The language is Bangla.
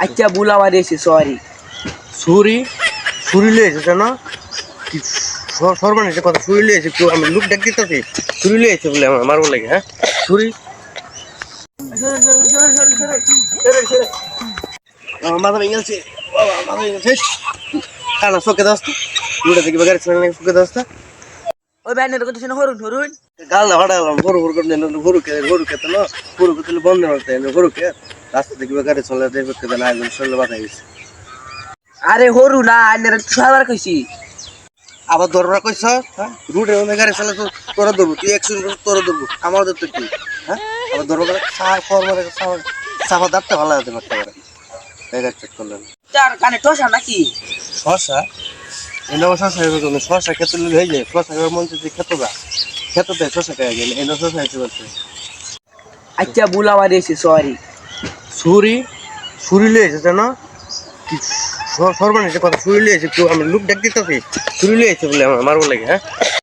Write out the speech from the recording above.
আচ্ছা ভুল আমার এসে সরি ছুরি? ছুরি লিয়ে এসেছে না? কি সর- সর্বনাশের কথা ছুরি লিয়ে এসে কেউ আমি লুক ডাক দিতেছি ছুরি লিয়ে এসে বলে আমার মারবো লাগে হ্যাঁ? ছুরি? মাথা ভেঙে গেছে। মাথা ভেঙে গেছে কানা চোখে দস্তা লুটা দেখি বেগারে ছেলে নাকি চোখে দস্তা ওই ব্যানের কথা শুনে হরুন হরুন। গাল ফাটালাম গরু গরু করে দেন গরু কে খেতে না খেতে বন্ধ গরু কে রাস্তা থেকে বেগারে চলে দেখবে খেতে না একদম শরীরে বাধা গেছে। আরে হরু না আইনের সাবার কইছি। আবার ধরবা কইছ? হ্যাঁ? রুটে গাড়ি চালা তো তোরা ধরবো তুই একশন তোরা ধরবো আমার ধরতে কি হ্যাঁ? আবার ধরবো করে সাফা দাঁতটা ভালো হতে পারতে পারে বেগার চেক করলেন তার কানে টসা নাকি? শশা এনে শশা গেল শশা খেতে হয়ে যায়। শশা মন চাইছে খেতে যা খেতে দেয় শশা খাওয়া গেলে এনে শশা হয়েছে বলছে আচ্ছা ভুল আমার এসে সরি ছুরি ছুরি লিয়ে এসেছে না? কি সর্বনাশের কথা, ছুরি লিয়ে এসে কেউ আমি লুক ডাক দিতেছি, ছুরি লিয়ে এসে বলে আমার মারবো লাগে হ্যাঁ?